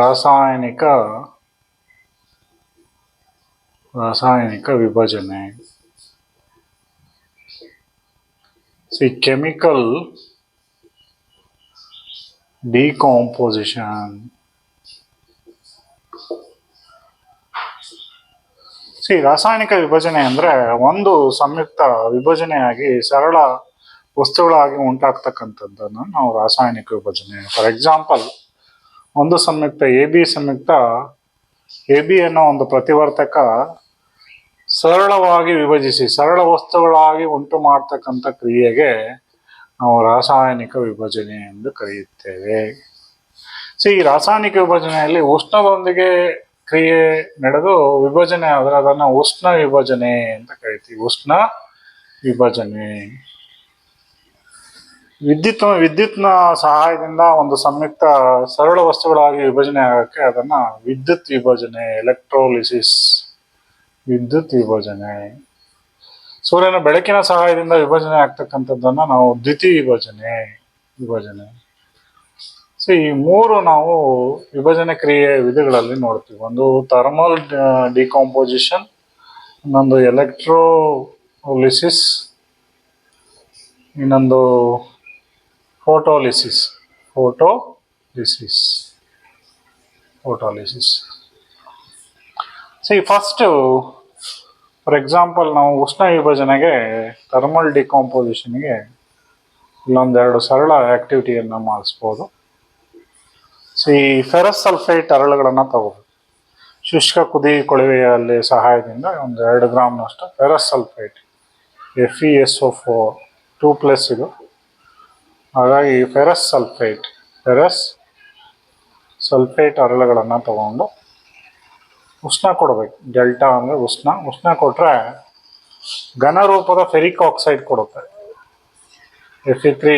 ರಾಸಾಯನಿಕ ರಾಸಾಯನಿಕ ವಿಭಜನೆ. ಸಿ ಕೆಮಿಕಲ್ ಡಿಕಾಂಪೋಸಿಷನ್ ಸಿ ರಾಸಾಯನಿಕ ವಿಭಜನೆ ಅಂದರೆ ಒಂದು ಸಂಯುಕ್ತ ವಿಭಜನೆಯಾಗಿ ಸರಳ ವಸ್ತುಗಳಾಗಿ ಉಂಟಾಗ್ತಕ್ಕಂಥದ್ದನ್ನು ನಾವು ರಾಸಾಯನಿಕ ವಿಭಜನೆ. ಫಾರ್ ಎಕ್ಸಾಂಪಲ್ ಒಂದು ಸಂಯುಕ್ತ ಎ ಬಿ ಸಂಯುಕ್ತ ಎ ಬಿ ಅನ್ನೋ ಒಂದು ಪ್ರತಿವರ್ತಕ ಸರಳವಾಗಿ ವಿಭಜಿಸಿ, ಸರಳ ವಸ್ತುಗಳಾಗಿ ಉಂಟು ಮಾಡ್ತಕ್ಕಂಥ ಕ್ರಿಯೆಗೆ ನಾವು ರಾಸಾಯನಿಕ ವಿಭಜನೆ ಎಂದು ಕರೆಯುತ್ತೇವೆ. ಸೊ ಈ ರಾಸಾಯನಿಕ ವಿಭಜನೆಯಲ್ಲಿ ಉಷ್ಣದೊಂದಿಗೆ ಕ್ರಿಯೆ ನಡೆದು ವಿಭಜನೆ ಆದರೆ ಅದನ್ನು ಉಷ್ಣ ವಿಭಜನೆ ಅಂತ ಕರಿತೀವಿ. ಉಷ್ಣ ವಿಭಜನೆ. ವಿದ್ಯುತ್, ವಿದ್ಯುತ್ನ ಸಹಾಯದಿಂದ ಒಂದು ಸಂಯುಕ್ತ ಸರಳ ವಸ್ತುಗಳಾಗಿ ವಿಭಜನೆ ಆಗಕ್ಕೆ ಅದನ್ನ ವಿದ್ಯುತ್ ವಿಭಜನೆ ಎಲೆಕ್ಟ್ರೋಲಿಸಿಸ್ ವಿದ್ಯುತ್ ವಿಭಜನೆ. ಸೂರ್ಯನ ಬೆಳಕಿನ ಸಹಾಯದಿಂದ ವಿಭಜನೆ ಆಗ್ತಕ್ಕಂಥದ್ದನ್ನ ನಾವು ದ್ವಿತಿ ವಿಭಜನೆ ವಿಭಜನೆ. ಸೊ ಈ ಮೂರು ನಾವು ವಿಭಜನೆ ಕ್ರಿಯೆ ವಿಧಗಳಲ್ಲಿ ನೋಡ್ತೀವಿ. ಒಂದು ಥರ್ಮಲ್ ಡಿಕಾಂಪೋಸಿಷನ್ ಇನ್ನೊಂದು ಎಲೆಕ್ಟ್ರೋಲಿಸಿಸ್ ಇನ್ನೊಂದು photolysis photolysis photolysis see first for example ನಾವು ಉಷ್ಣ ವಿಭಜನೆಗೆ ಥರ್ಮಲ್ ಡಿಕಾಂಪೋಸಿಷನ್ಗೆ ಇಲ್ಲೊಂದೆರಡು ಸರಳ ಆ್ಯಕ್ಟಿವಿಟಿಯನ್ನು ಮಾಡಿಸ್ಬೋದು. ಸಿ ಫೆರಸ್ ಸಲ್ಫೈಟ್ ಅರಳುಗಳನ್ನು ತಗೋಬೇಕು. ಶುಷ್ಕ ಕುದಿ ಕೊಳವೆಯಲ್ಲಿ ಸಹಾಯದಿಂದ ಒಂದು ಎರಡು ಗ್ರಾಮ್ನಷ್ಟು ferrous sulphite F E S O four two plus ಇದು. ಹಾಗಾಗಿ ಫೆರಸ್ ಸಲ್ಫೇಟ್ ಫೆರಸ್ ಸಲ್ಫೇಟ್ ಅರಳುಗಳನ್ನು ತಗೊಂಡು ಉಷ್ಣ ಕೊಡಬೇಕು. ಡೆಲ್ಟಾ ಅಂದರೆ ಉಷ್ಣ. ಉಷ್ಣ ಕೊಟ್ಟರೆ ಘನ ರೂಪದ ಫೆರಿಕ್ ಆಕ್ಸೈಡ್ ಕೊಡುತ್ತೆ. F E three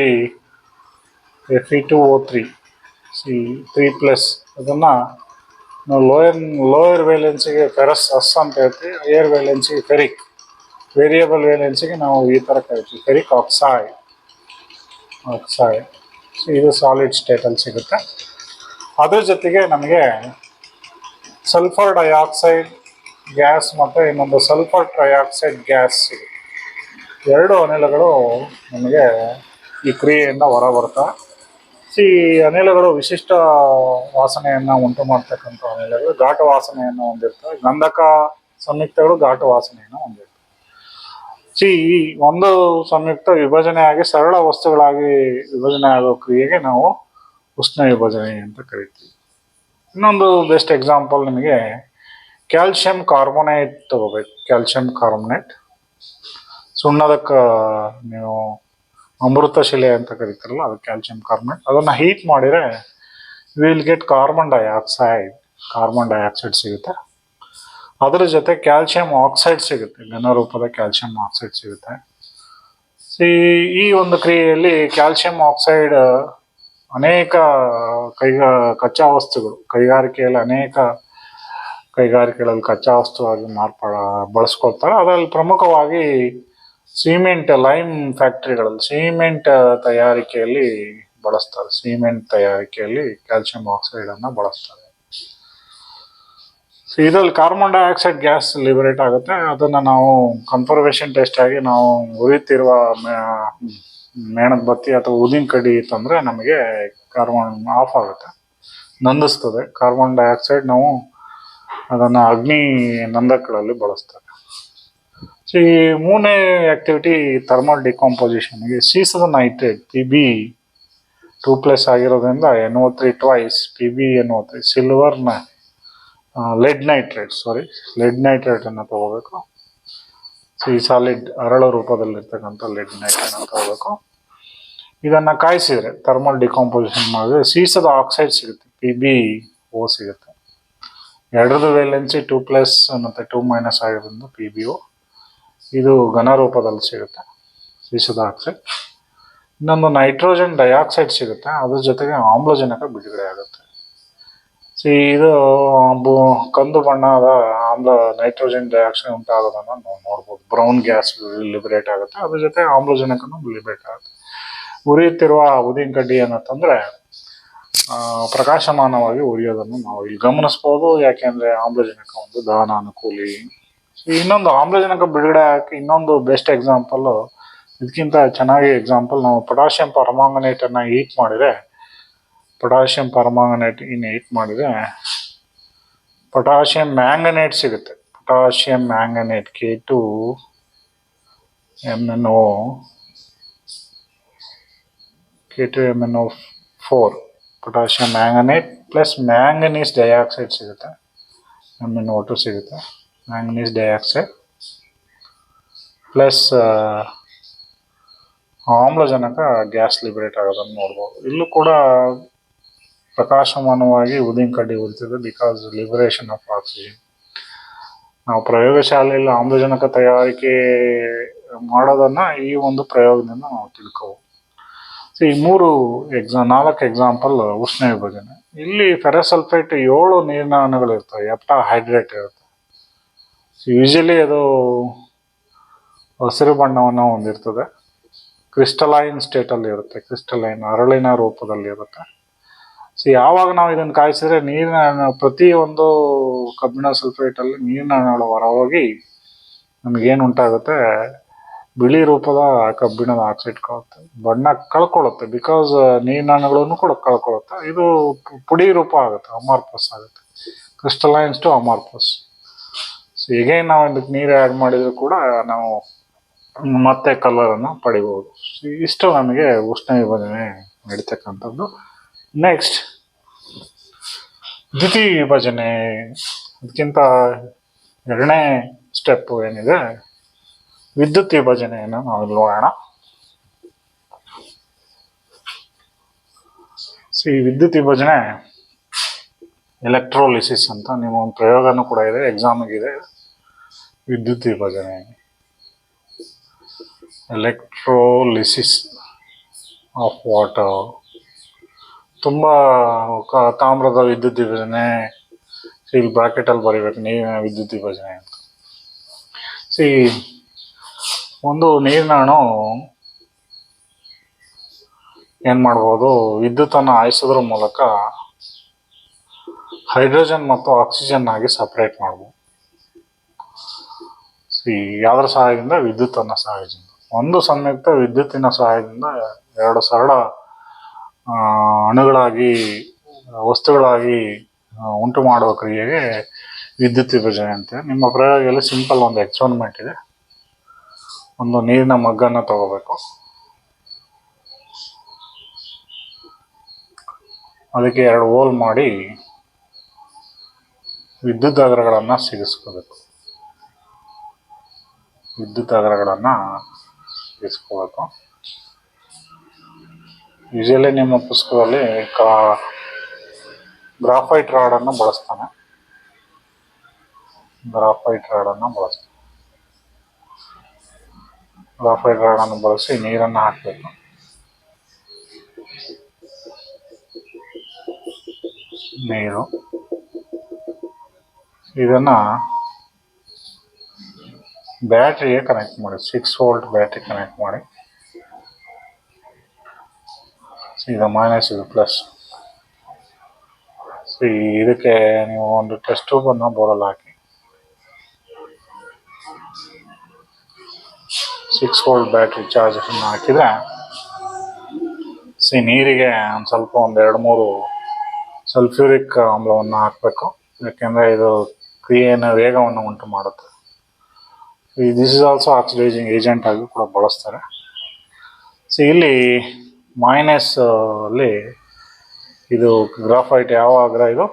F E two O three C three plus ಅದನ್ನು ನಾವು ಲೋಯರ್ ಲೋಯರ್ ವೇಲೆನ್ಸಿಗೆ ಫೆರಸ್ ಅಸ್ ಅಂತ ಹೇಳ್ತೀವಿ. ಹೈಯರ್ ವೇಲೆನ್ಸಿಗೆ ಫೆರಿಕ್ ವೇರಿಯಬಲ್ ವೇಲೆನ್ಸಿಗೆ ನಾವು ಈ ಥರ ಕರಿತೀವಿ. Ferric oxide. ಆಕ್ಸೈಡ್ ಸೊ ಇದು ಸಾಲಿಡ್ ಸ್ಟೇಟಲ್ಲಿ ಸಿಗುತ್ತೆ. ಅದ್ರ ಜೊತೆಗೆ ನಮಗೆ ಸಲ್ಫರ್ ಡೈಆಕ್ಸೈಡ್ ಗ್ಯಾಸ್ ಮತ್ತು ಇನ್ನೊಂದು ಸಲ್ಫರ್ ಟ್ರೈಆಕ್ಸೈಡ್ ಗ್ಯಾಸ್ ಸಿಗುತ್ತೆ. ಎರಡು ಅನಿಲಗಳು ನಮಗೆ ಈ ಕ್ರಿಯೆಯಿಂದ ಹೊರ ಬರ್ತವೆ ಈ ಅನಿಲಗಳು ವಿಶಿಷ್ಟ ವಾಸನೆಯನ್ನು ಉಂಟು ಮಾಡ್ತಕ್ಕಂಥ ಅನಿಲಗಳು ಘಾಟು ವಾಸನೆಯನ್ನು ಹೊಂದಿರ್ತವೆ. ಗಂಧಕ ಸಂಯುಕ್ತಗಳು ಘಾಟು ವಾಸನೆಯನ್ನು ಹೊಂದಿರ್ತವೆ. ಸಿ ಈ ಒಂದು ಸಂಯುಕ್ತ ಆಗಿ ಸರಳ ವಸ್ತುಗಳಾಗಿ ವಿಭಜನೆ ಆಗೋ ಕ್ರಿಯೆಗೆ ನಾವು ಉಷ್ಣ ವಿಭಜನೆ ಅಂತ ಕರಿತೀವಿ. ಇನ್ನೊಂದು ಬೆಸ್ಟ್ ಎಕ್ಸಾಂಪಲ್ ನಿಮಗೆ ಕ್ಯಾಲ್ಶಿಯಂ ಕಾರ್ಬೋನೇಟ್ ತಗೋಬೇಕು. Calcium carbonate. ಸುಣ್ಣದ ಕ ನೀವು ಅಮೃತ ಶಿಲೆ ಅಂತ ಕರಿತೀರಲ್ಲ, ಅದು ಕ್ಯಾಲ್ಶಿಯಂ ಕಾರ್ಬೋನೇಟ್. ಅದನ್ನು ಹೀಟ್ ಮಾಡಿದರೆ will get carbon dioxide carbon dioxide ಸಿಗುತ್ತೆ. ಅದರ ಜೊತೆ ಕ್ಯಾಲ್ಸಿಯಂ ಆಕ್ಸೈಡ್ ಸಿಗುತ್ತೆ ಘನ ರೂಪದ ಕ್ಯಾಲ್ಸಿಯಂ ಆಕ್ಸೈಡ್ ಸಿಗುತ್ತೆ. ಈ ಒಂದು ಕ್ರಿಯೆಯಲ್ಲಿ ಕ್ಯಾಲ್ಸಿಯಂ ಆಕ್ಸೈಡ್, ಅನೇಕ ಕೈಗಾ ಕಚ್ಚಾ ವಸ್ತುಗಳು ಕೈಗಾರಿಕೆಯಲ್ಲಿ ಅನೇಕ ಕೈಗಾರಿಕೆಗಳಲ್ಲಿ ಕಚ್ಚಾ ವಸ್ತುವಾಗಿ ಮಾರ್ಪಾಡ, ಬಳಸ್ಕೊಳ್ತಾರೆ. ಅದರಲ್ಲಿ ಪ್ರಮುಖವಾಗಿ ಸಿಮೆಂಟ್, ಲೈಮ್ ಫ್ಯಾಕ್ಟ್ರಿಗಳಲ್ಲಿ, ಸಿಮೆಂಟ್ ತಯಾರಿಕೆಯಲ್ಲಿ ಬಳಸ್ತಾರೆ. ಸಿಮೆಂಟ್ ತಯಾರಿಕೆಯಲ್ಲಿ ಕ್ಯಾಲ್ಸಿಯಂ ಆಕ್ಸೈಡನ್ನು ಬಳಸ್ತಾರೆ. ಸೊ ಇದರಲ್ಲಿ ಕಾರ್ಬನ್ ಡೈಆಕ್ಸೈಡ್ ಗ್ಯಾಸ್ ಲಿಬರೇಟ್ ಆಗುತ್ತೆ. ಅದನ್ನು ನಾವು ಕನ್ಫರ್ಮೇಶನ್ ಟೆಸ್ಟ್ ಆಗಿ ನಾವು ಉರಿತಿರುವ ಮೇಣದ ಬತ್ತಿ ಅಥವಾ ಊದಿನ ಕಡ್ಡಿ ತಂದರೆ ನಮಗೆ ಕಾರ್ಬನ್ ಆಫ್ ಆಗುತ್ತೆ. ನಂದಿಸ್ತದೆ. ಕಾರ್ಬನ್ ಡೈಆಕ್ಸೈಡ್ ನಾವು ಅದನ್ನು ಅಗ್ನಿ ನಂದಕಗಳಲ್ಲಿ ಬಳಸ್ತೇವೆ ಸೊ ಈ ಮೂರನೇ ಆಕ್ಟಿವಿಟಿ ಥರ್ಮಲ್ ಡಿಕಾಂಪೋಸಿಷನ್ಗೆ ಸೀಸದ nitrate P B two plus ಆಗಿರೋದ್ರಿಂದ N O three twice P B N O three ಸಿಲ್ವರ್ನ lead nitrate sorry lead ನೈಟ್ರೇಟನ್ನು ತಗೋಬೇಕು. ಸೊ ಈ ಸಾಲಿಡ್ ಅರಳ ರೂಪದಲ್ಲಿರ್ತಕ್ಕಂಥ ಲೆಡ್ ನೈಟ್ರೇಟ್ ತಗೋಬೇಕು. ಇದನ್ನು ಕಾಯಿಸಿದರೆ ಥರ್ಮಲ್ ಡಿಕಾಂಪೋಸಿಷನ್ ಮಾಡಿದ್ರೆ ಸೀಸದ ಆಕ್ಸೈಡ್ ಸಿಗುತ್ತೆ ಪಿ ಬಿ ಓ ಸಿಗುತ್ತೆ. ಎರಡರದ್ದು ವೇಲೆನ್ಸಿ ಟೂ ಪ್ಲಸ್ ಮತ್ತು ಟೂ ಮೈನಸ್ ಆಗಿರೋದ್ರಿಂದ ಪಿ ಬಿ ಓ ಇದು ಘನ ರೂಪದಲ್ಲಿ ಸಿಗುತ್ತೆ, ಸೀಸದ ಆಕ್ಸೈಡ್ ಇನ್ನೊಂದು ನೈಟ್ರೋಜನ್ ಡೈಆಕ್ಸೈಡ್ ಸಿಗುತ್ತೆ, ಅದ್ರ ಜೊತೆಗೆ ಆಮ್ಲಜನಕ ಬಿಡುಗಡೆ ಆಗುತ್ತೆ. ಇದು ಕಂದು ಬಣ್ಣದ ಆಮ್ಲ ನೈಟ್ರೋಜನ್ ಡೈಆಕ್ಸೈಡ್ ಉಂಟಾಗೋದನ್ನ ನಾವು ನೋಡ್ಬೋದು. ಬ್ರೌನ್ ಗ್ಯಾಸ್ ಲಿಬರೇಟ್ ಆಗುತ್ತೆ. ಅದ್ರ ಜೊತೆ ಆಮ್ಲಜನಕನು ಲಿಬರೇಟ್ ಆಗುತ್ತೆ. ಉರಿಯುತ್ತಿರುವ ಉದಿನ ಕಡ್ಡಿ ಏನಂತಂದ್ರೆ ಪ್ರಕಾಶಮಾನವಾಗಿ ಉರಿಯೋದನ್ನು ನಾವು ಇಲ್ಲಿ ಗಮನಿಸ್ಬೋದು. ಯಾಕೆಂದ್ರೆ ಆಮ್ಲಜನಕ ಒಂದು ದಹನ ಅನುಕೂಲಿ ಇನ್ನೊಂದು ಆಮ್ಲಜನಕ ಬಿಡುಗಡೆ ಹಾಕಿ ಇನ್ನೊಂದು ಬೆಸ್ಟ್ ಎಕ್ಸಾಂಪಲ್ ಇದಕ್ಕಿಂತ ಚೆನ್ನಾಗಿ ಎಕ್ಸಾಂಪಲ್ ನಾವು ಪೊಟ್ಯಾಷಿಯಂ ಪರಮಾಂಗನೇಟ್ ಅನ್ನ ಹೀಟ್ ಮಾಡಿದ್ರೆ ಪೊಟ್ಯಾಷಿಯಂ ಪರಮಾಂಗನೇಟ್ ಇನ್ ಏಟ್ ಮಾಡಿದ್ರೆ ಪೊಟ್ಯಾಷಿಯಂ ಮ್ಯಾಂಗನೇಟ್ ಸಿಗುತ್ತೆ. Potassium manganate K two M N O K two M N O four potassium manganate plus manganese dioxide ಸಿಗುತ್ತೆ. ಎಂ ಎನ್ ಓ ಟು ಸಿಗುತ್ತೆ. Manganese dioxide plus ಆಮ್ಲಜನಕ gas liberate ಆಗೋದನ್ನು ನೋಡ್ಬೋದು. ಇಲ್ಲೂ ಕೂಡ ಪ್ರಕಾಶಮಾನವಾಗಿ ಉದಿನ ಕಡ್ಡಿ ಉರಿತದೆ ಬಿಕಾಸ್ ಲಿಬರೇಷನ್ ಆಫ್ ಆಕ್ಸಿಜನ್ ನಾವು ಪ್ರಯೋಗಶಾಲೆಯಲ್ಲಿ ಆಮ್ಲಜನಕ ತಯಾರಿಕೆ ಮಾಡೋದನ್ನ ಈ ಒಂದು ಪ್ರಯೋಗದಿಂದ ನಾವು ತಿಳ್ಕೋಬಹುದು ಸೊ ಈ ಮೂರು ಎಕ್ಸಾ ನಾಲ್ಕು ಎಕ್ಸಾಂಪಲ್ ಉಷ್ಣ ವಿಭಜನೆ. ಇಲ್ಲಿ ಫೆರಸಲ್ಫೇಟ್ ಏಳು ನೀರಿನ ಅಣುಗಳು ಇರ್ತವೆ ಎಪ್ಟಾ ಹೈಡ್ರೇಟ್ ಇರುತ್ತೆ ಯೂಶಲಿ ಅದು ಹಸಿರು ಬಣ್ಣವನ್ನು ಹೊಂದಿರ್ತದೆ. ಕ್ರಿಸ್ಟಲೈನ್ ಸ್ಟೇಟಲ್ಲಿ ಇರುತ್ತೆ ಕ್ರಿಸ್ಟಲೈನ್ ಅರಳಿನ ರೂಪದಲ್ಲಿ ಇರುತ್ತೆ. ಸೊ ಯಾವಾಗ ನಾವು ಇದನ್ನು ಕಾಯಿಸಿದ್ರೆ ನೀರಿನ ಪ್ರತಿ ಒಂದು ಕಬ್ಬಿಣ ಸಲ್ಫೇಟ್ ಅಲ್ಲಿ ನೀರಿನ ಅಣುಗಳು ಹೊರಹೋಗಿ ನಮಗೇನು ಉಂಟಾಗುತ್ತೆ? ಬಿಳಿ ರೂಪದ ಕಬ್ಬಿಣದ ಆಕ್ಸೈಡ್ ಕಳುತ್ತೆ ಬಣ್ಣ ಕಳ್ಕೊಳ್ಳುತ್ತೆ. ಬಿಕಾಸ್ ನೀರಿನ ಅಣುಗಳನ್ನು ಕೂಡ ಕಳ್ಕೊಳ್ಳುತ್ತೆ. ಇದು ಪುಡಿ ರೂಪ ಆಗುತ್ತೆ. ಅಮಾರ್ಪಸ್ ಆಗುತ್ತೆ. ಕ್ರಿಸ್ಟಲೈನ್ಸ್ ಟು ಅಮಾರ್ಪಸ್ ಸೊ ಹೀಗೆ ನಾವು ಇದಕ್ಕೆ ನೀರು ಆ್ಯಡ್ ಮಾಡಿದ್ರು ಕೂಡ ನಾವು ಮತ್ತೆ ಕಲರನ್ನು ಪಡಿಬೋದು. ಇಷ್ಟು ನಮಗೆ ಉಷ್ಣ ವಿಭಜನೆ ನಡೀತಕ್ಕಂಥದ್ದು. ನೆಕ್ಸ್ಟ್ ದ್ವಿತೀಯ ವಿಭಜನೆ. ಅದಕ್ಕಿಂತ ಎರಡನೇ ಸ್ಟೆಪ್ ಏನಿದೆ? ವಿದ್ಯುತ್ ವಿಭಜನೆಯನ್ನು ನಾವು ನೋಡೋಣ. ಸೊ ಈ ವಿದ್ಯುತ್ ವಿಭಜನೆ ಎಲೆಕ್ಟ್ರೋಲಿಸಿಸ್ ಅಂತ ನಿಮ್ಮ ಒಂದು ಪ್ರಯೋಗನೂ ಕೂಡ ಇದೆ ಎಕ್ಸಾಮಿಗಿದೆ ವಿದ್ಯುತ್ ವಿಭಜನೆ. ಎಲೆಕ್ಟ್ರೋಲಿಸಿಸ್ ಆಫ್ ವಾಟರ್ ತುಂಬ ತಾಮ್ರದ ವಿದ್ಯುತ್ ವಿಭಜನೆ, ಇಲ್ಲಿ ಬ್ರಾಕೆಟಲ್ಲಿ ಬರೀಬೇಕು ನೀರಿನ ವಿದ್ಯುತ್ ವಿಭಜನೆ ಅಂತ. ಸಿ, ಒಂದು ನೀರಿನ ಅಣು ಏನು ಮಾಡ್ಬೋದು? ವಿದ್ಯುತ್ತನ್ನು ಆಯಿಸೋದ್ರ ಮೂಲಕ ಹೈಡ್ರೋಜನ್ ಮತ್ತು ಆಕ್ಸಿಜನ್ ಆಗಿ ಸಪ್ರೇಟ್ ಮಾಡ್ಬೋದು. ಸಿ, ಯಾವ್ದ್ರ ಸಹಾಯದಿಂದ? ವಿದ್ಯುತ್ತನ್ನು ಸಹಾಯದಿಂದ. ಒಂದು ಸಂಯುಕ್ತ ವಿದ್ಯುತ್ತಿನ ಸಹಾಯದಿಂದ ಎರಡು ಸರಳ ಅಣುಗಳಾಗಿ ವಸ್ತುಗಳಾಗಿ ಉಂಟು ಮಾಡುವ ಕ್ರಿಯೆಗೆ ವಿದ್ಯುತ್ ವಿಭಜನೆ ಅಂತ. ನಿಮ್ಮ ಪ್ರಯೋಗದಲ್ಲಿ ಸಿಂಪಲ್ ಒಂದು ಎಕ್ಸ್ಪರಿಮೆಂಟ್ ಇದೆ. ಒಂದು ನೀರಿನ ಮಗ್ಗನ್ನು ತಗೋಬೇಕು. ಅದಕ್ಕೆ ಎರಡು ಹೋಲ್ ಮಾಡಿ ವಿದ್ಯುತ್ ಅಗರಗಳನ್ನು ಸಿಗಿಸ್ಕೋಬೇಕು. ವಿದ್ಯುತ್ ಅಗರಗಳನ್ನು ಸಿಗಿಸ್ಕೋಬೇಕು. ಯೂಶಲಿ ನಿಮ್ಮ ಪುಸ್ತಕದಲ್ಲಿ ಕಾ ಗ್ರಾಫೈಟ್ ರಾಡನ್ನು ಬಳಸ್ತಾನೆ. ಗ್ರಾಫೈಟ್ ರಾಡನ್ನು ಬಳಸ್ತಾನೆ. ಗ್ರಾಫೈಟ್ ರಾಡನ್ನು ಬಳಸಿ ನೀರನ್ನು ಹಾಕಬೇಕು. ನೀರು. ಇದನ್ನು ಬ್ಯಾಟ್ರಿಗೆ ಕನೆಕ್ಟ್ ಮಾಡಿ ಸಿಕ್ಸ್ ವೋಲ್ಟ್ ಬ್ಯಾಟ್ರಿ ಕನೆಕ್ಟ್ ಮಾಡಿ. ಇದು ಮೈನಸ್ ಇದು ಪ್ಲಸ್ ಇದಕ್ಕೆ ನೀವು ಒಂದು ಟೆಸ್ಟ್ ಟ್ಯೂಬನ್ನು ಬೋರಲ್ಲಿ ಹಾಕಿ. ಸಿಕ್ಸ್ ವೋಲ್ಟ್ ಬ್ಯಾಟ್ರಿ ಚಾರ್ಜನ್ನು ಹಾಕಿದರೆ ಸಿ ನೀರಿಗೆ ಒಂದು ಸ್ವಲ್ಪ ಒಂದು ಎರಡು ಮೂರು ಸಲ್ಫ್ಯೂರಿಕ್ ಆಮ್ಲವನ್ನು ಹಾಕಬೇಕು. ಯಾಕೆಂದರೆ ಇದು ಕ್ರಿಯೆಯನ್ನು ವೇಗವನ್ನು ಉಂಟು ಮಾಡುತ್ತೆ. This is also oxidising agent ಆಗಿ ಕೂಡ ಬಳಸ್ತಾರೆ. ಸೊ ಇಲ್ಲಿ ಮೈನಸ್ ಅಲ್ಲಿ ಇದು ಗ್ರಾಫೈಟ್ ಯಾವ ಅಗ್ರ ಇದು?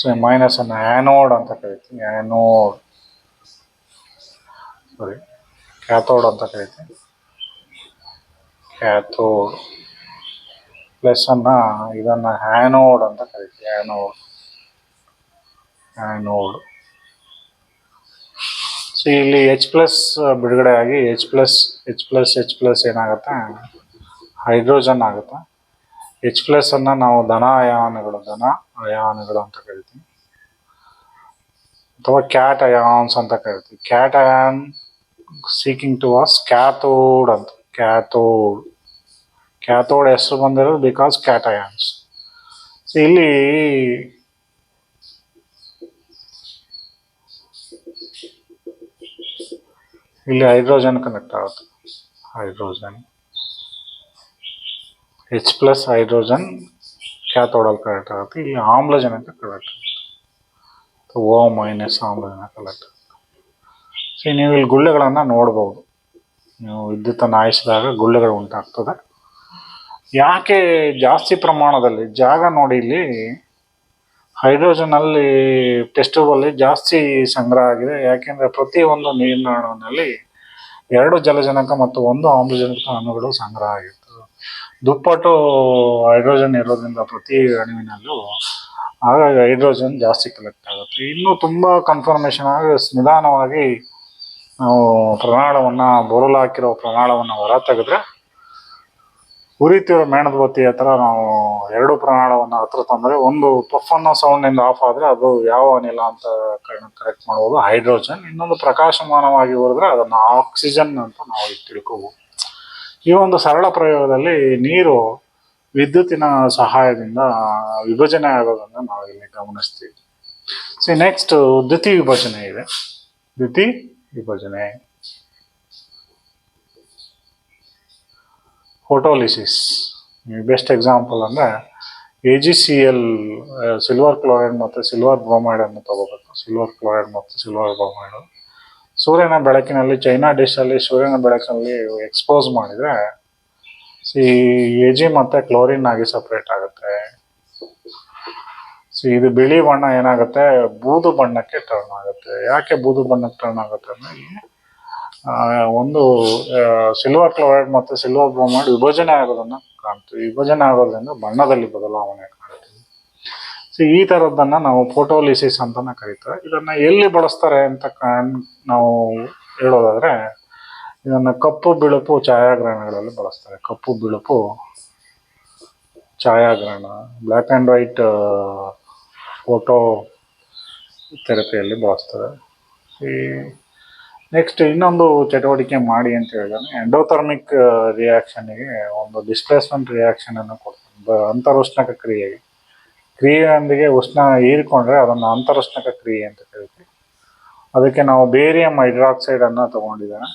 ಸೊ ಮೈನಸ್ ಅನ್ನು ಆ್ಯನೋಡ್ ಅಂತ ಕರಿತೀವಿ ಆ್ಯನೋಡ್ ಸಾರಿ ಕ್ಯಾಥೋಡ್ ಅಂತ ಕರಿತೀವಿ ಕ್ಯಾಥೋಡ್ ಪ್ಲಸ್ ಅನ್ನ ಇದನ್ನ ಆ್ಯನೋಡ್ ಅಂತ ಕರಿತೀವಿ ಆ್ಯನೋಡ್ ಆ್ಯನೋಡ್ ಸೊ ಇಲ್ಲಿ ಎಚ್ ಪ್ಲಸ್ ಬಿಡುಗಡೆ ಆಗಿ H plus H plus H plus ಏನಾಗುತ್ತೆ? ಹೈಡ್ರೋಜನ್ ಆಗುತ್ತೆ. ಎಚ್ ಪ್ಲಸ್ ಅನ್ನ ನಾವು ಧನ ಅಯಾನುಗಳು ಧನ ಅಯಾನುಗಳು ಅಂತ ಕರಿತೀವಿ. ಅಥವಾ ಕ್ಯಾಟ್ ಅಯಾನ್ಸ್ ಅಂತ ಕರಿತೀವಿ. Cation seeking to us cathode ಅಂತ. ಕ್ಯಾಥೋಡ್ ಕ್ಯಾಥೋಡ್ ಹೆಸರು ಬಂದಿರೋದು ಬಿಕಾಸ್ ಕ್ಯಾಟ್ ಅಯಾನ್ಸ್ ಸೊ ಇಲ್ಲಿ ಇಲ್ಲಿ ಹೈಡ್ರೋಜನ್ ಕನೆಕ್ಟ್ ಆಗುತ್ತೆ. ಹೈಡ್ರೋಜನ್ ಎಚ್ ಪ್ಲಸ್ ಹೈಡ್ರೋಜನ್ ಕ್ಯಾಥೋಡಲ್ ಕಲೆಕ್ಟ್ ಆಗುತ್ತೆ ಇಲ್ಲಿ ಆಮ್ಲಜನಕ ಕಲೆಕ್ಟ್ ಆಗುತ್ತೆ ಓ ಮೈನಸ್ ಆಮ್ಲಜನಕ ಕಲೆಕ್ಟ್ ಸೊ ನೀವು ಇಲ್ಲಿ ಗುಳ್ಳೆಗಳನ್ನು ನೋಡ್ಬೋದು. ನೀವು ವಿದ್ಯುತ್ತನ್ನು ಆಯಿಸಿದಾಗ ಗುಳ್ಳೆಗಳು ಉಂಟಾಗ್ತದೆ. ಯಾಕೆ ಜಾಸ್ತಿ ಪ್ರಮಾಣದಲ್ಲಿ? ಜಾಗ ನೋಡಿ ಇಲ್ಲಿ ಹೈಡ್ರೋಜನಲ್ಲಿ ಅಲ್ಲಿ ಟೆಸ್ಟ್ ಅಲ್ಲಿ ಜಾಸ್ತಿ ಸಂಗ್ರಹ ಆಗಿದೆ. ಯಾಕೆಂದರೆ ಪ್ರತಿಯೊಂದು ಒಂದು ನೀರಿನ ಅಣುವಿನಲ್ಲಿ ಎರಡು ಜಲಜನಕ ಮತ್ತು ಒಂದು ಆಮ್ಲಜನಕ ಅಣುಗಳು ಸಂಗ್ರಹ ಆಗಿರ್ತದೆ ದುಪ್ಪಟ್ಟು ಹೈಡ್ರೋಜನ್ ಇರೋದ್ರಿಂದ ಪ್ರತಿ ಅಣುವಿನಲ್ಲೂ ಹಾಗಾಗಿ ಹೈಡ್ರೋಜನ್ ಜಾಸ್ತಿ ಕಲೆಕ್ಟ್ ಆಗುತ್ತೆ. ಇನ್ನೂ ತುಂಬ ಕನ್ಫರ್ಮೇಶನ್ ಆಗಿ ನಿಧಾನವಾಗಿ ನಾವು ಪ್ರಣಾಳವನ್ನ ಬೋರಲ್ ಹಾಕಿರೋ ಪ್ರಮಾಣವನ್ನು ಹೊರ ತೆಗೆದ್ರೆ ಉರಿತಿರೋ ಮೇಣದ ಬತ್ತಿ ಹತ್ರ ನಾವು ಎರಡು ಪ್ರಮಾಣವನ್ನು ಹತ್ರ ತಂದ್ರೆ ಒಂದು ಪಫ್ ಅನ್ನೋ ಸೌಂಡ್ ಇಂದ ಆಫ್ ಆದ್ರೆ ಅದು ಯಾವ ಅನಿಲ ಅಂತ ಕರೆಕ್ಟ್ ಮಾಡ್ಬೋದು? ಹೈಡ್ರೋಜನ್. ಇನ್ನೊಂದು ಪ್ರಕಾಶಮಾನವಾಗಿ ಉರಿದ್ರೆ ಅದನ್ನ ಆಕ್ಸಿಜನ್ ಅಂತ ನಾವು ತಿಳ್ಕೋಬೋದು. ಈ ಒಂದು ಸರಳ ಪ್ರಯೋಗದಲ್ಲಿ ನೀರು ವಿದ್ಯುತ್ತಿನ ಸಹಾಯದಿಂದ ವಿಭಜನೆ ಆಗೋದನ್ನ ನಾವು ಇಲ್ಲಿ ಗಮನಿಸ್ತೀವಿ. ಸಿ ನೆಕ್ಸ್ಟ್ ದ್ಯುತಿ ವಿಭಜನೆ ಇದೆ. ದ್ಯುತಿ ವಿಭಜನೆ. ಫೋಟೋಲಿಸಿಸ್ ಬೆಸ್ಟ್ ಎಕ್ಸಾಂಪಲ್ ಅಂದರೆ A G C L silver chloride ಮತ್ತು ಸಿಲ್ವರ್ ಬ್ರೋಮೈಡ್ ಅನ್ನು ತಗೋಬೇಕು. ಸಿಲ್ವರ್ ಕ್ಲೋರೈಡ್ ಮತ್ತು ಸಿಲ್ವರ್ ಬ್ರೋಮೈಡ್ ಸೂರ್ಯನ ಬೆಳಕಿನಲ್ಲಿ, ಚೈನಾ ಡಿಶಲ್ಲಿ ಸೂರ್ಯನ ಬೆಳಕಿನಲ್ಲಿ ಎಕ್ಸ್ಪೋಸ್ ಮಾಡಿದರೆ, ಸಿ ಎ ಜಿ ಮತ್ತು ಕ್ಲೋರಿನ್ ಆಗಿ ಸಪ್ರೇಟ್ ಆಗುತ್ತೆ. ಸಿ, ಇದು ಬಿಳಿ ಬಣ್ಣ ಏನಾಗುತ್ತೆ? ಬೂದು ಬಣ್ಣಕ್ಕೆ ಟರ್ನ್ ಆಗುತ್ತೆ. ಯಾಕೆ ಬೂದು ಬಣ್ಣಕ್ಕೆ ಟರ್ನ್ ಆಗುತ್ತೆ ಅಂದರೆ ಒಂದು ಸಿಲ್ವರ್ ಕ್ಲೋರೈಡ್ ಮತ್ತು ಸಿಲ್ವರ್ ಬ್ರೋಮೈಡ್ ವಿಭಜನೆ ಆಗೋದನ್ನ ಕಾಣ್ತೀವಿ. ವಿಭಜನೆ ಆಗೋದ್ರಿಂದ ಬಣ್ಣದಲ್ಲಿ ಬದಲಾವಣೆ ಸೊ ಈ ಥರದ್ದನ್ನ ನಾವು ಫೋಟೋಲಿಸಿಸ್ ಅಂತಾನೆ ಕರೀತಾರೆ. ಇದನ್ನ ಎಲ್ಲಿ ಬಳಸ್ತಾರೆ ಅಂತ ನಾವು ಹೇಳೋದಾದ್ರೆ, ಇದನ್ನ ಕಪ್ಪು ಬಿಳುಪು ಛಾಯಾಗ್ರಹಣಗಳಲ್ಲಿ ಬಳಸ್ತಾರೆ. ಕಪ್ಪು ಬಿಳುಪು ಛಾಯಾಗ್ರಹಣ ಬ್ಲ್ಯಾಕ್ ಆ್ಯಂಡ್ ವೈಟ್ ಫೋಟೋ ಥೆರಪಿಯಲ್ಲಿ ಬಳಸ್ತಾರೆ. ಈ ನೆಕ್ಸ್ಟ್ ಇನ್ನೊಂದು ಚಟುವಟಿಕೆ ಮಾಡಿ ಅಂತ ಹೇಳಿದ್ರೆ ಎಂಡೋಥರ್ಮಿಕ್ ರಿಯಾಕ್ಷನ್ಗೆ ಒಂದು ಡಿಸ್ಪ್ಲೇಸ್ಮೆಂಟ್ ರಿಯಾಕ್ಷನ್ ಅನ್ನು ಕೊಡ್ತಾರೆ. ಅಂತರುಷ್ಣಕ ಕ್ರಿಯೆಗೆ. ಕ್ರಿಯೆಯೊಂದಿಗೆ ಉಷ್ಣ ಹೀರಿಕೊಂಡ್ರೆ ಅದನ್ನು ಅಂತರುಷ್ಣಕ ಕ್ರಿಯೆ ಅಂತ ಕರಿತೀವಿ. ಅದಕ್ಕೆ ನಾವು ಬೇರಿಯಂ ಹೈಡ್ರಾಕ್ಸೈಡನ್ನು ತಗೊಂಡಿದ್ದೇನೆ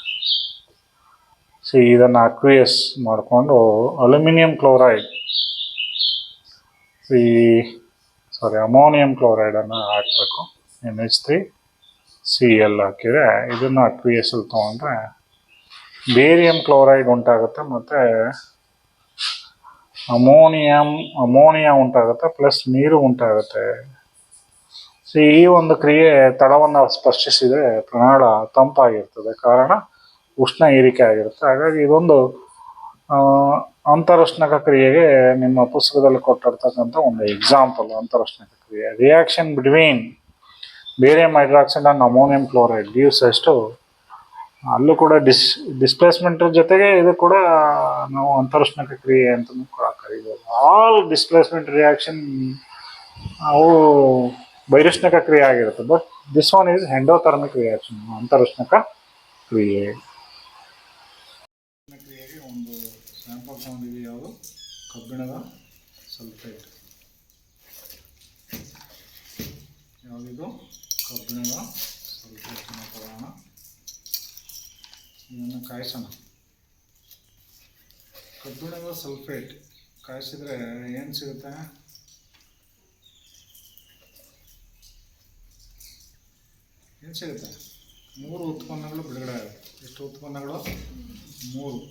ಸಿ ಇದನ್ನ ಅಕ್ವಿಯಸ್ ಮಾಡಿಕೊಂಡು aluminium chloride. See sorry ammonium chloride ಹಾಕಬೇಕು. N H three C L ಹಾಕಿದ್ರೆ ಇದನ್ನ ಅಕ್ವಿಯಸ್ ತೊಗೊಂಡ್ರೆ ಬೇರಿಯಂ ಕ್ಲೋರೈಡ್ ಉಂಟಾಗುತ್ತೆ ಮತ್ತೆ ಅಮೋನಿಯಂ ಅಮೋನಿಯಾ ಉಂಟಾಗುತ್ತೆ ಪ್ಲಸ್ ನೀರು ಉಂಟಾಗುತ್ತೆ. ಸೊ ಈ ಒಂದು ಕ್ರಿಯೆ ತಡವನ್ನು ಸ್ಪರ್ಶಿಸಿದರೆ ಪ್ರಾಣ ತಂಪಾಗಿರ್ತದೆ. ಕಾರಣ ಉಷ್ಣ ಏರಿಕೆ ಆಗಿರುತ್ತೆ. ಹಾಗಾಗಿ ಇದೊಂದು ಆ, ಅಂತರುಷ್ಣಕ ಕ್ರಿಯೆಗೆ ನಿಮ್ಮ ಪುಸ್ತಕದಲ್ಲಿ ಕೊಟ್ಟಿರ್ತಕ್ಕಂಥ ಒಂದು ಎಕ್ಸಾಂಪಲ್ ಅಂತರುಷ್ಣಕ ಕ್ರಿಯೆ. Reaction between barium hydroxide and ammonium chloride gives ಎಷ್ಟು ಅಲ್ಲೂ ಕೂಡ ಡಿಸ್ ಡಿಸ್ಪ್ಲೇಸ್ಮೆಂಟ್ ಜೊತೆಗೆ ಇದು ಕೂಡ ನಾವು ಅಂತರುಷ್ಣಕ ಕ್ರಿಯೆ ಅಂತ ಕೂಡ ಕರೀಬೋದು. ಆಲ್ ಡಿಸ್ಪ್ಲೇಸ್ಮೆಂಟ್ ರಿಯಾಕ್ಷನ್ ಅವು ಬೈರುಷ್ಣಕ ಕ್ರಿಯೆ ಆಗಿರುತ್ತೆ. But this one is endothermic reaction ಅಂತರುಷ್ಣಕ ಕ್ರಿಯೆ. ಕ್ರಿಯೆಗೆ ಒಂದು ಸ್ಯಾಂಪಲ್ ತಗೊಂಡಿದ್ದೀವಿ ಯಾವುದು ಕಬ್ಬಿಣದ ಸಲ್ಫೇಟ್ ಯಾವುದಿದು ಕಬ್ಬಿಣದ ಕಾಯಿಸೋಣ. ಕಬ್ಬಿಣದ ಸಲ್ಫೇಟ್ ಕಾಯಿಸಿದ್ರೆ ಏನು ಸಿಗುತ್ತೆ? ಏನು ಸಿಗುತ್ತೆ? ಮೂರು ಉತ್ಪನ್ನಗಳು ಬಿಡುಗಡೆ ಆಗುತ್ತೆ. ಎಷ್ಟು ಉತ್ಪನ್ನಗಳು? ಮೂರು.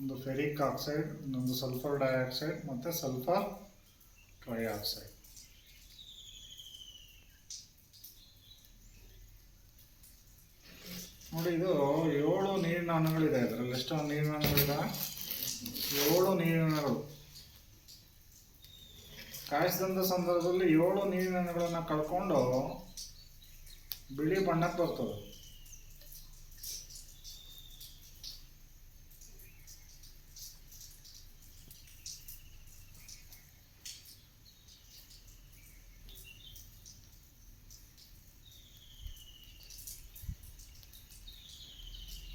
ಒಂದು ಫೆರಿಕ್ ಆಕ್ಸೈಡ್, ಇನ್ನೊಂದು ಸಲ್ಫರ್ ಡೈಆಕ್ಸೈಡ್ ಮತ್ತು ಸಲ್ಫರ್ ಟ್ರೈಆಕ್ಸೈಡ್ ನೋಡಿ, ಇದು ಏಳು ನೀರಿನ ಹಣ್ಣುಗಳಿದೆ ಅದರಲ್ಲಿ ಎಷ್ಟು ನೀರಿನ ಅಣುಗಳಿದಾವೆ ಏಳು ನೀರಿನ ಹಣ್ಣುಗಳು ಕಾಯಿಸಿದಂಥ ಸಂದರ್ಭದಲ್ಲಿ ಏಳು ನೀರಿನ ಹಣ್ಣುಗಳನ್ನು ಕಳ್ಕೊಂಡು ಬಿಳಿ ಬಣ್ಣಕ್ಕೆ ಬರ್ತದೆ.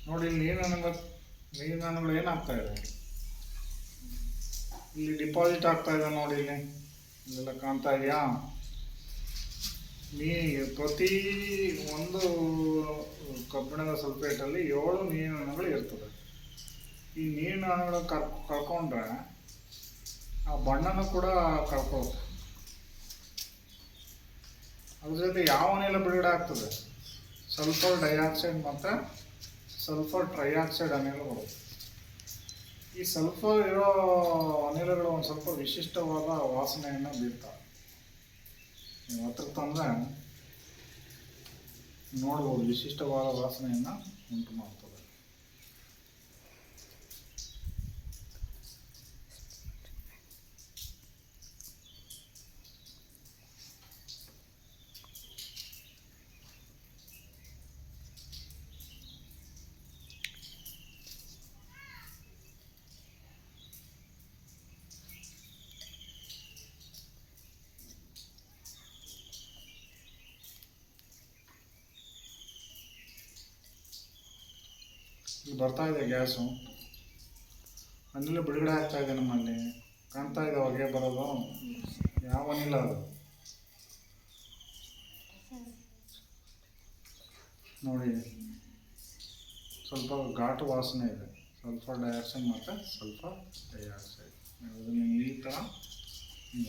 ನೋಡಿ, ಇಲ್ಲಿ ನೀರಿನ ಅಣುಗಳು ನೀರಿನ ಅಣುಗಳು ಏನಾಗ್ತಾ ಇದೆ ಇಲ್ಲಿ ಡಿಪಾಸಿಟ್ ಆಗ್ತಾ ಇದೆ ನೋಡಿ ಇಲ್ಲಿ. ಇಲ್ಲೆಲ್ಲ ಕಾಣ್ತಾ ಇದೆಯಾ? ನೀ ಪ್ರತಿ ಒಂದು ಕಬ್ಬಿಣದ ಸಲ್ಫೇಟಲ್ಲಿ ಏಳು ನೀರಿನ ಅಣುಗಳು ಇರ್ತದೆ. ಈ ನೀರಿನ ಹಣ್ಣುಗಳು ಕರ್ ಕಳ್ಕೊಂಡ್ರೆ ಆ ಬಣ್ಣನೂ ಕೂಡ ಕಳ್ಕೊಳುತ್ತೆ ಅದ್ರ ಜೊತೆ ಯಾವ ನೀಲ ಬಿಡುಗಡೆ ಆಗ್ತದೆ? ಸಲ್ಫರ್ ಡೈಆಕ್ಸೈಡ್ ಮತ್ತು ಸಲ್ಫರ್ ಟ್ರೈಆಕ್ಸೈಡ್ ಅನಿಲಗಳು ಈ ಸಲ್ಫರ್ ಇರೋ ಅನಿಲಗಳು ಒಂದು ಸ್ವಲ್ಪ ವಿಶಿಷ್ಟವಾದ ವಾಸನೆಯನ್ನು ಬೀರ್ತವೆ. ನೀವು ಹತ್ರ ತಂದರೆ ನೋಡ್ಬೋದು, ವಿಶಿಷ್ಟವಾದ ವಾಸನೆಯನ್ನು ಉಂಟು ಮಾಡ್ತದೆ. ಬರ್ತಾ ಇದೆ ಗ್ಯಾಸು. ಅನಿಲ ಬಿಡುಗಡೆ ಆಗ್ತಾ ಇದೆ ನಮ್ಮಲ್ಲಿ. ಕಾಣ್ತಾ ಇದೆ ಹೊಗೆ ಬರೋದು. ಯಾವ ಅನಿಲ ಅದು. ನೋಡಿ, ಸ್ವಲ್ಪ ಘಾಟು ವಾಸನೆ ಇದೆ. ಸ್ವಲ್ಪ ಡೈಆಕ್ಸೈಡ್ ಮತ್ತು ಸ್ವಲ್ಪ ಡೈಆಕ್ಸೈಡ್ ಅದನ್ನು ಈ ಥರ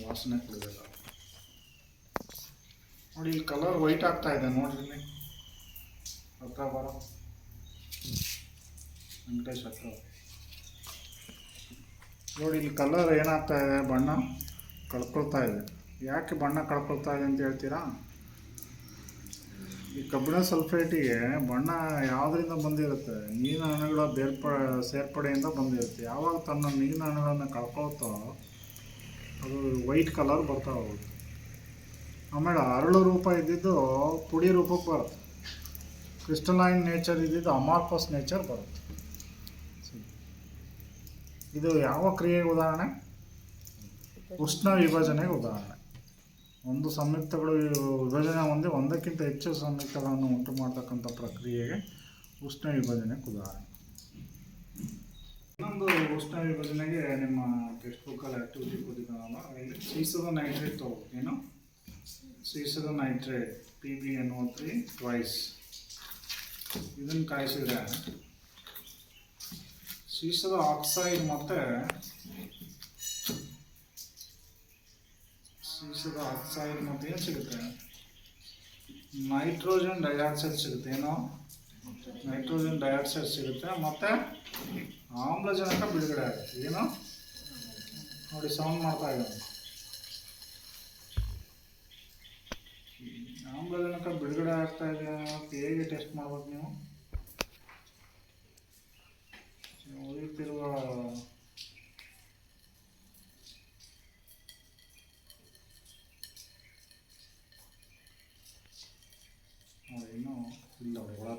ವಾಸನೆ ಕುಡಿಬೇಕು. ನೋಡಿ, ಇಲ್ಲಿ ಕಲರ್ ವೈಟ್ ಆಗ್ತಾ ಇದೆ ನೋಡ್ರಿ ಇಲ್ಲಿ. ಹತ್ರ ಬರೋ. ವೆಂಕಟೇಶ್ ಹತ್ರ. ನೋಡಿ, ಇಲ್ಲಿ ಕಲರ್ ಏನಾಗ್ತಾ ಇದೆ? ಬಣ್ಣ ಕಳ್ಕೊಳ್ತಾ ಇದೆ. ಯಾಕೆ ಬಣ್ಣ ಕಳ್ಕೊಳ್ತಾ ಇದೆ ಅಂತ ಹೇಳ್ತೀರಾ? ಈ ಕಬ್ಬಿಣ ಸಲ್ಫೇಟಿಗೆ ಬಣ್ಣ ಯಾವುದರಿಂದ ಬಂದಿರುತ್ತೆ? ನೀರಿನ ಅಣುಗಳ ಬೇರ್ಪ, ಸೇರ್ಪಡೆಯಿಂದ ಬಂದಿರುತ್ತೆ. ಯಾವಾಗ ತನ್ನ ನೀರಿನ ಅಣುಗಳನ್ನು ಕಳ್ಕೊಳ್ತೋ, ಅದು ವೈಟ್ ಕಲರ್ ಬರ್ತಾ ಹೋಗುತ್ತೆ. ಆಮೇಲೆ ಅರಳು ರೂಪ ಇದ್ದಿದ್ದು ಪುಡಿ ರೂಪಕ್ಕೆ ಬರುತ್ತೆ. ಕ್ರಿಸ್ಟಲೈನ್ ನೇಚರ್ ಇದ್ದಿದ್ದು ಅಮಾರ್ಫಸ್ ನೇಚರ್ ಬರುತ್ತೆ. ಇದು ಯಾವ ಕ್ರಿಯೆಗೆ ಉದಾಹರಣೆ? ಉಷ್ಣ ವಿಭಜನೆಗೆ ಉದಾಹರಣೆ. ಒಂದು ಸಂಯುಕ್ತಗಳು ವಿಭಜನೆ ಹೊಂದಿ ಒಂದಕ್ಕಿಂತ ಹೆಚ್ಚು ಸಂಯುಕ್ತಗಳನ್ನು ಉಂಟು ಮಾಡ್ತಕ್ಕಂಥ ಪ್ರಕ್ರಿಯೆಗೆ ಉಷ್ಣ ವಿಭಜನೆಗೆ ಉದಾಹರಣೆ. ಇನ್ನೊಂದು ಉಷ್ಣ ವಿಭಜನೆಗೆ ನಿಮ್ಮ ಟೆಕ್ಸ್ಟ್ ಬುಕ್ಕಲ್ಲಿ ಆಕ್ಟಿವಿಟಿ ಕೊಟ್ಟಿದ್ದಾನಲ್ಲ, ಇಲ್ಲಿ ಸೀಸದ ನೈಟ್ರೇಟ್ ತಗೋಬೇಕು ಏನು? ಸೀಸದ nitrate P B N O three twice ಇದನ್ನು ಕಾಯಿಸಿದ್ರೆ ಸೀಸದ ಆಕ್ಸೈಡ್ ಮತ್ತು ಸೀಸದ ಆಕ್ಸೈಡ್ ಮತ್ತು ಏನು ಸಿಗುತ್ತೆ ನೈಟ್ರೋಜನ್ ಡೈಆಕ್ಸೈಡ್ ಸಿಗುತ್ತೆ ಏನೋ ನೈಟ್ರೋಜನ್ ಡೈಆಕ್ಸೈಡ್ ಸಿಗುತ್ತೆ ಮತ್ತು ಆಮ್ಲಜನಕ ಬಿಡುಗಡೆ ಆಗುತ್ತೆ ಏನು ನೋಡಿ ಸೌಂಡ್ ಮಾಡ್ತಾ ಇದ್ದಾನೆ ಆಮ್ಲಜನಕ ಬಿಡುಗಡೆ ಆಗ್ತಾ ಇದೆ ಹೇಗೆ ಟೆಸ್ಟ್ ಮಾಡ್ಬೇಕು ನೀವು ನೀವು ಉರಿಯುತ್ತಿರುವ ನೋಡಿ ಇನ್ನೂ ಇಲ್ಲ ನೋಡಿ ಒಳ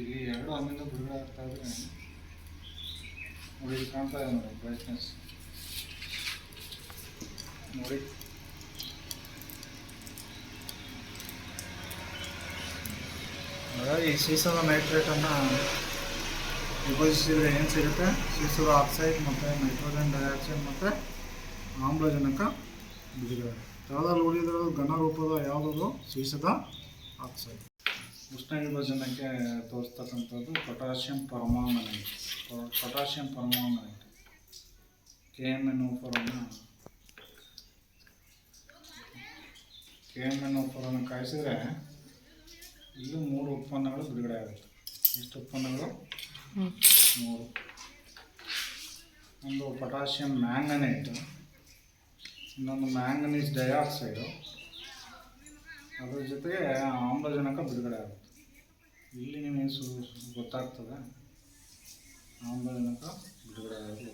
ಈ ಎರಡು ಅಮ್ಮಿಂದ ಬಿಡುಗಡೆ ಆಗ್ತಾ ಇದ್ರೆ ನೋಡಿ ಕಾಣ್ತಾ ಇದೆ ನೋಡಿ ಬ್ರೈಟ್ನೆಸ್ ನೋಡಿ. ಹಾಗಾಗಿ ಸೀಸದ ನೈಟ್ರೇಟನ್ನು ವಿಭಜಿಸಿದರೆ ಏನು ಸಿಗುತ್ತೆ? ಸೀಸದ ಆಕ್ಸೈಡ್ ಮತ್ತು ನೈಟ್ರೋಜನ್ ಡೈಆಕ್ಸೈಡ್ ಮತ್ತು ಆಮ್ಲಜನಕ ಬಿಡುಗಡೆ. ತಳದಲ್ಲಿ ಉಳಿದಿರೋದು ಘನ ರೂಪದ ಯಾವುದದು? ಸೀಸದ ಆಕ್ಸೈಡ್ ಉಷ್ಣ ತೋರಿಸ್ತಕ್ಕಂಥದ್ದು potassium permanganate potassium permanganate K M N O K M N O ಫೋರನ್ನು ಕಾಯಿಸಿದ್ರೆ ಇಲ್ಲೂ ಮೂರು ಉತ್ಪನ್ನಗಳು ಬಿಡುಗಡೆ ಆಗುತ್ತೆ. ಎಷ್ಟು ಉತ್ಪನ್ನಗಳು? ಮೂರು. ಒಂದು ಪೊಟ್ಯಾಷಿಯಂ ಮ್ಯಾಂಗನೇಟ್, ಇನ್ನೊಂದು ಮ್ಯಾಂಗನೀಸ್ ಡೈಆಕ್ಸೈಡು. ಅದ್ರ ಜೊತೆಗೆ ಆಮ್ಲಜನಕ ಬಿಡುಗಡೆ ಆಗುತ್ತೆ. ಇಲ್ಲಿ ನಿಮಗೆ ಸು ಗೊತ್ತಾಗ್ತದೆ. ಆಮೇಲೆ ಬಿಡುಗಡೆ ಆಗೋದು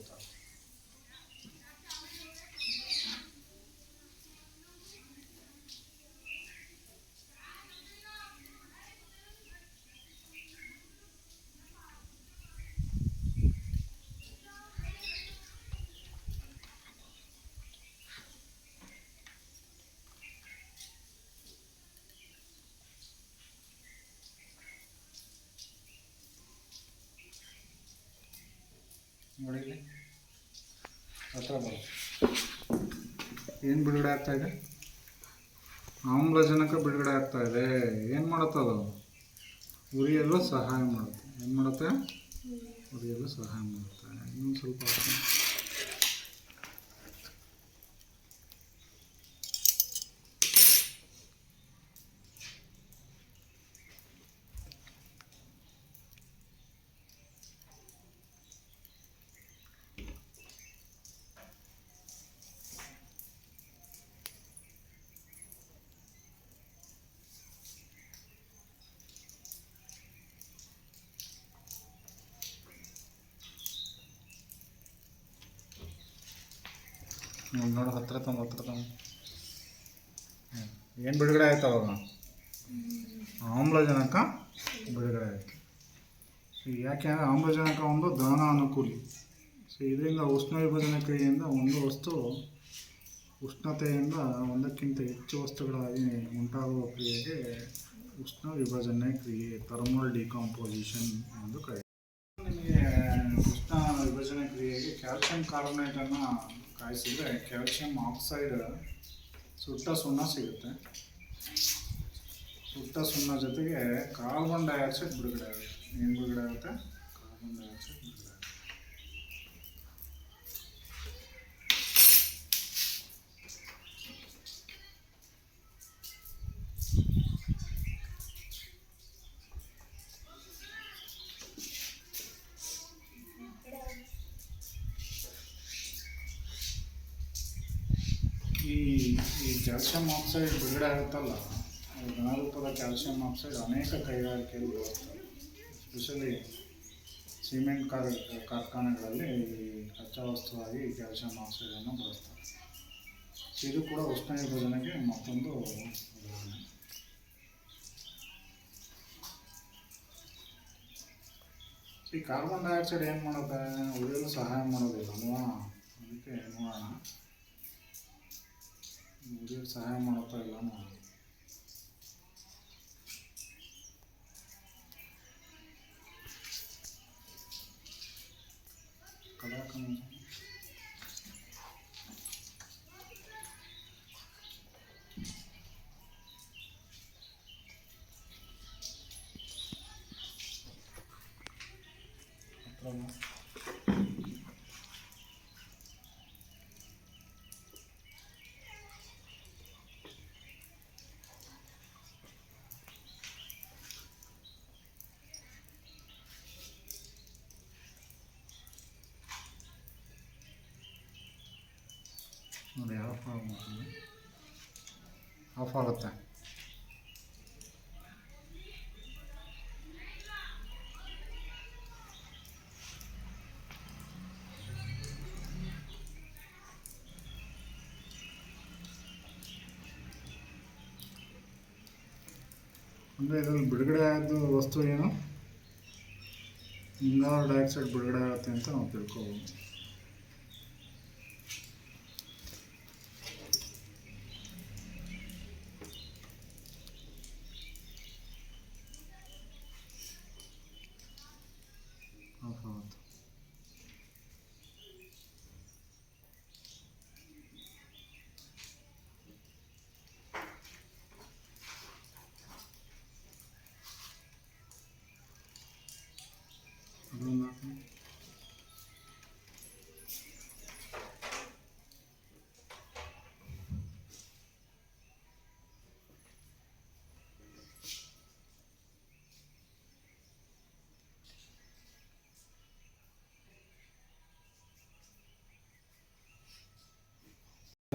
ನೋಡಿ ಇಲ್ಲಿ ಹತ್ರ ಬರುತ್ತೆ ಏನು ಬಿಡುಗಡೆ ಆಗ್ತಾ ಇದೆ? ಆಮ್ಲಜನಕ ಬಿಡುಗಡೆ ಆಗ್ತಾ ಇದೆ. ಏನು ಮಾಡುತ್ತೆ ಅದು? ಉರಿಯಲು ಸಹಾಯ ಮಾಡುತ್ತೆ. ಏನು ಮಾಡುತ್ತೆ? ಉರಿಯಲು ಸಹಾಯ ಮಾಡುತ್ತೆ. ಇನ್ನೊಂದು ಸ್ವಲ್ಪ ನೋಡಿ ಹತ್ರ ತಂದು ಹತ್ರ ತಂದು ಏನು ಬಿಡುಗಡೆ ಆಯ್ತು ಅವಾಗ? ಆಮ್ಲಜನಕ ಬಿಡುಗಡೆ ಆಯಿತು. ಯಾಕೆ ಅಂದರೆ ಆಮ್ಲಜನಕ ಒಂದು ದಹನ ಅನುಕೂಲಿ. ಸೊ ಇದರಿಂದ ಉಷ್ಣ ವಿಭಜನೆ ಕ್ರಿಯೆಯಿಂದ ಒಂದು ವಸ್ತು ಉಷ್ಣತೆಯಿಂದ ಒಂದಕ್ಕಿಂತ ಹೆಚ್ಚು ವಸ್ತುಗಳಾಗಿ ಉಂಟಾಗುವ ಕ್ರಿಯೆಗೆ ಉಷ್ಣ ವಿಭಜನೆ ಕ್ರಿಯೆ ಥರ್ಮಲ್ ಡಿಕಾಂಪೋಸಿಷನ್ ಎಂದು ಕರೆಯುತ್ತಾರೆ. ನಿಮಗೆ ಉಷ್ಣ ವಿಭಜನೆ ಕ್ರಿಯೆಗೆ ಕ್ಯಾಲ್ಸಿಯಂ ಕಾರ್ಬೊನೇಟನ್ನು ಕಾಯಿಸಿದರೆ ಕ್ಯಾಲ್ಸಿಯಂ ಆಕ್ಸೈಡ್ ಸುಟ್ಟ ಸುಣ್ಣ ಸಿಗುತ್ತೆ. ಸುಟ್ಟ ಸುಣ್ಣ ಜೊತೆಗೆ ಕಾರ್ಬನ್ ಡೈಆಕ್ಸೈಡ್ ಬಿಡುಗಡೆ ಆಗುತ್ತೆ. ಏನು ಬಿಡುಗಡೆ ಆಗುತ್ತೆ? ಕಾರ್ಬನ್ ಡೈಆಕ್ಸೈಡ್ ಕ್ಯಾಲ್ಸಿಯಂ ಆಕ್ಸೈಡ್ ಬಿಡುಗಡೆ ಆಗುತ್ತಲ್ಲ ಘನರೂಪದ ಕ್ಯಾಲ್ಸಿಯಂ ಆಕ್ಸೈಡ್ ಅನೇಕ ಕೈಗಾರಿಕೆಯಲ್ಲಿ ಬರುತ್ತೆ. ಎಸ್ಪೆಷಲಿ ಸಿಮೆಂಟ್ ಕಾರ್ ಕಾರ್ಖಾನೆಗಳಲ್ಲಿ ಕಚ್ಚಾ ವಸ್ತುವಾಗಿ ಕ್ಯಾಲ್ಸಿಯಂ ಆಕ್ಸೈಡನ್ನು ಬಳಸ್ತಾರೆ. ಇದು ಕೂಡ ಉಷ್ಣ ವಿಭಜನೆಗೆ ಮತ್ತೊಂದು ಈ ಕಾರ್ಬನ್ ಡೈಆಕ್ಸೈಡ್ ಏನು ಮಾಡುತ್ತೆ? ಉಳಿಯಲು ಸಹಾಯ ಮಾಡೋದಿಲ್ಲ ಅಲ್ವಾ? ಅದಕ್ಕೆ ನೋಡೋಣ. ಉಳಿಯಲು ಸಹಾಯ ಮಾಡುತ್ತಾ ಇಲ್ಲ ನೋಡೋಣ ಕಲಾಕ ನೋಡಿ ಆಫ್ ಆಗ್ಬೋದು ಆಫ್ ಆಗುತ್ತೆ. ಅಂದರೆ ಇದರಲ್ಲಿ ಬಿಡುಗಡೆ ಆದ ವಸ್ತು ಏನು? ಇಂಗಾಲ ಡೈಆಕ್ಸೈಡ್ ಬಿಡುಗಡೆ ಆಗುತ್ತೆ ಅಂತ ನಾವು ತಿಳ್ಕೊಬೋದು ಹೌದು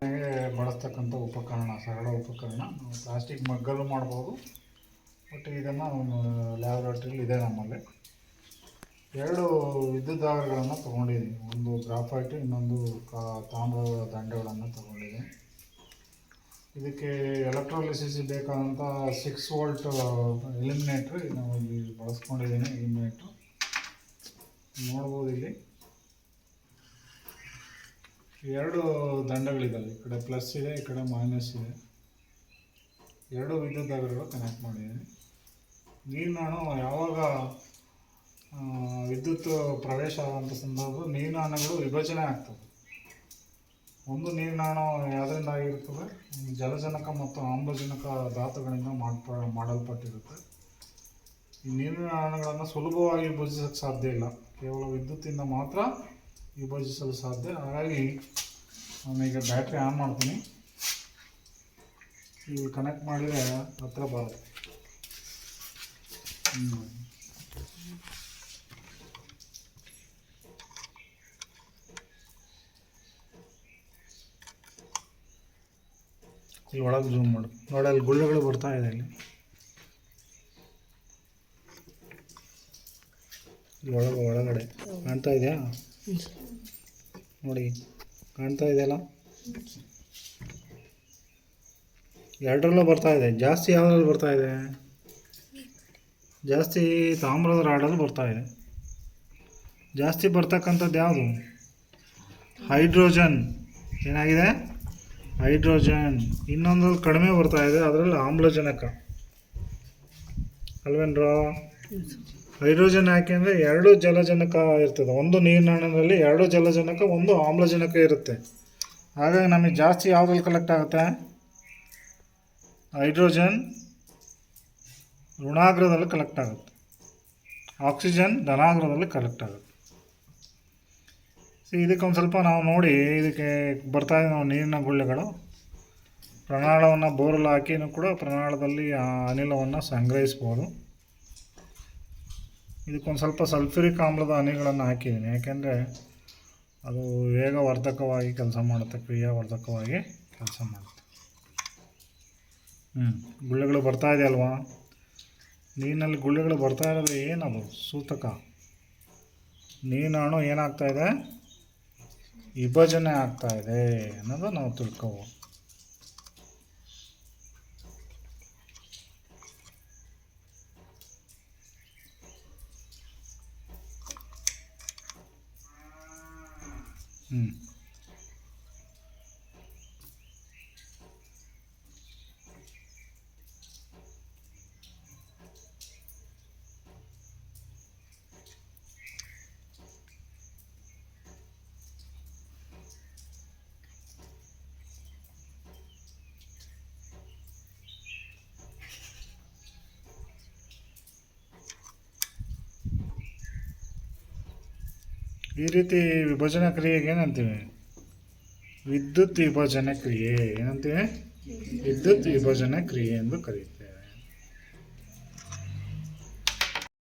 ಮನೆಗೆ ಬಳಸ್ತಕ್ಕಂಥ ಉಪಕರಣ, ಸರಳ ಉಪಕರಣ. ಪ್ಲಾಸ್ಟಿಕ್ ಮಗ್ಗಲ್ಲೂ ಮಾಡ್ಬೋದು. ಬಟ್ ಇದನ್ನು ಲ್ಯಾಬ್ರೇಟ್ರಿಲಿ ಇದೆ ನಮ್ಮಲ್ಲಿ. ಎರಡು ವಿದ್ಯುತ್ ದಾರಗಳನ್ನು ತೊಗೊಂಡಿದ್ದೀನಿ. ಒಂದು ಗ್ರಾಫೈಟ್ ಇನ್ನೊಂದು ಕಾ, ತಾಮ್ರದ ದಂಡೆಗಳನ್ನು ತೊಗೊಂಡಿದ್ದೀನಿ. ಇದಕ್ಕೆ ಎಲೆಕ್ಟ್ರಾಲಿಸಿಸ್ ಬೇಕಾದಂಥ ಸಿಕ್ಸ್ ವೋಲ್ಟ್ ಎಲಿಮಿನೇಟ್ರ್ ನಾವು ಇಲ್ಲಿ ಬಳಸ್ಕೊಂಡಿದ್ದೀನಿ ಎಲಿಮಿನೇಟ್ರು ನೋಡ್ಬೋದು ಇಲ್ಲಿ. ಎರಡು ದಂಡಗಳಿದ್ದಾವೆ ಈ ಕಡೆ ಪ್ಲಸ್ ಇದೆ ಈ ಕಡೆ ಮೈನಸ್ ಇದೆ. ಎರಡು ವಿದ್ಯುತ್ ದಾಗಗಳು ಕನೆಕ್ಟ್ ಮಾಡಿದ್ದೀನಿ ನಾನು ಯಾವಾಗ ಆ, ವಿದ್ಯುತ್ ಪ್ರವೇಶ ಸಂದರ್ಭದಲ್ಲಿ ಸಂದರ್ಭ ನೀರ್ನಾಣಗಳು ವಿಭಜನೆ ಆಗ್ತದೆ. ಒಂದು ನೀರ್ನಾಣ ಯಾವುದರಿಂದ ಆಗಿರ್ತದೆ? ಜಲಜನಕ ಮತ್ತು ಆಮ್ಲಜನಕ ಧಾತುಗಳಿಂದ ಮಾಡ್ಪ ಮಾಡಲ್ಪಟ್ಟಿರುತ್ತೆ. ಈ ನೀರಿನ ನಾಣಗಳನ್ನು ಸುಲಭವಾಗಿ ವಿಭಜಿಸೋಕ್ಕೆ ಸಾಧ್ಯ ಇಲ್ಲ. ಕೇವಲ ವಿದ್ಯುತ್ತಿಂದ ಮಾತ್ರ ವಿಭಜಿಸಲು ಸಾಧ್ಯ. ಹಾಗಾಗಿ ನಾನೀಗ ಬ್ಯಾಟ್ರಿ ಆನ್ ಮಾಡ್ತೀನಿ. ಇಲ್ಲಿ ಕನೆಕ್ಟ್ ಮಾಡಿದರೆ ಹತ್ರ ಬರುತ್ತೆ. ಇಲ್ಲಿ ಒಳಗೆ ಜೂಮ್ ಮಾಡು. ನೋಡಿ, ಅಲ್ಲಿ ಗುಳ್ಳೆಗಳು ಬರ್ತಾ ಇದೆ ಇಲ್ಲಿ. ಇಲ್ಲಿ ಒಳಗೆ ಒಳಗಡೆ ಕಾಣ್ತಾ ಇದೆಯಾ? ನೋಡಿ, ಕಾಣ್ತಾ ಇದೆಯಲ್ಲ ಎರಡರಲ್ಲೂ ಬರ್ತಾ ಇದೆ. ಜಾಸ್ತಿ ಯಾವುದ್ರಲ್ಲಿ ಬರ್ತಾ ಇದೆ? ಜಾಸ್ತಿ ತಾಮ್ರದ ರಾಡಲ್ಲಿ ಬರ್ತಾ ಇದೆ. ಜಾಸ್ತಿ ಬರ್ತಕ್ಕಂಥದ್ದು ಯಾವುದು? ಹೈಡ್ರೋಜನ್. ಏನಾಗಿದೆ? ಹೈಡ್ರೋಜನ್. ಇನ್ನೊಂದ್ರಲ್ಲಿ ಕಡಿಮೆ ಬರ್ತಾ ಇದೆ, ಅದರಲ್ಲಿ ಆಮ್ಲಜನಕ. ಅಲ್ವೇನ್ರೋ? ಹೈಡ್ರೋಜನ್ ಯಾಕೆ ಅಂದರೆ ಎರಡು ಜಲಜನಕ ಇರ್ತದೆ. ಒಂದು ನೀರಿನಾಣದಲ್ಲಿ ಎರಡು ಜಲಜನಕ, ಒಂದು ಆಮ್ಲಜನಕ ಇರುತ್ತೆ. ಹಾಗಾಗಿ ನಮಗೆ ಜಾಸ್ತಿ ಯಾವುದ್ರಲ್ಲಿ ಕಲೆಕ್ಟ್ ಆಗುತ್ತೆ? ಹೈಡ್ರೋಜನ್ ಋಣಾಗ್ರದಲ್ಲಿ ಕಲೆಕ್ಟ್ ಆಗುತ್ತೆ. ಆಕ್ಸಿಜನ್ ಧನಾಗ್ರದಲ್ಲಿ ಕಲೆಕ್ಟ್ ಆಗುತ್ತೆ. ಸೊ ಇದಕ್ಕೊಂದು ಸ್ವಲ್ಪ ನಾವು ನೋಡಿ, ಇದಕ್ಕೆ ಬರ್ತಾ ನಾವು ನೀರಿನ ಗುಳ್ಳೆಗಳು. ಪ್ರಣಾಳವನ್ನು ಬೋರಲ್ಲಿ ಹಾಕಿನೂ ಕೂಡ ಪ್ರಣಾಳದಲ್ಲಿ ಆ ಅನಿಲವನ್ನು ಸಂಗ್ರಹಿಸ್ಬೋದು. ಇದಕ್ಕೊಂದು ಸ್ವಲ್ಪ ಸಲ್ಫ್ಯೂರಿಕ್ ಆಮ್ಲದ ಹನಿಗಳನ್ನು ಹಾಕಿದ್ದೀನಿ ಯಾಕೆಂದರೆ ಅದು ವೇಗವರ್ಧಕವಾಗಿ ಕೆಲಸ ಮಾಡುತ್ತೆ, ಕ್ರಿಯಾವರ್ಧಕವಾಗಿ ಕೆಲಸ ಮಾಡುತ್ತೆ. ಹ್ಞೂ ಗುಳ್ಳೆಗಳು ಬರ್ತಾ ಇದೆ ಅಲ್ವಾ? ನೀರಿನಲ್ಲಿ ಗುಳ್ಳೆಗಳು ಬರ್ತಾ ಇರೋದು ಏನದು? ಸೂತಕ. ನೀರಿನಾಣು ಏನಾಗ್ತಾ ಇದೆ? ವಿಭಜನೆ ಆಗ್ತಾ ಇದೆ ಅನ್ನೋದು ನಾವು ತಿಳ್ಕೋಬೋದು. ಈ ರೀತಿ ವಿಭಜನಾ ಕ್ರಿಯೆಗೆ ಏನಂತೀವಿ? ವಿದ್ಯುತ್ ವಿಭಜನ ಕ್ರಿಯೆ ಏನಂತೀವಿ? ವಿದ್ಯುತ್ ವಿಭಜನ ಕ್ರಿಯೆ ಎಂದು ಕರೀತೀವಿ.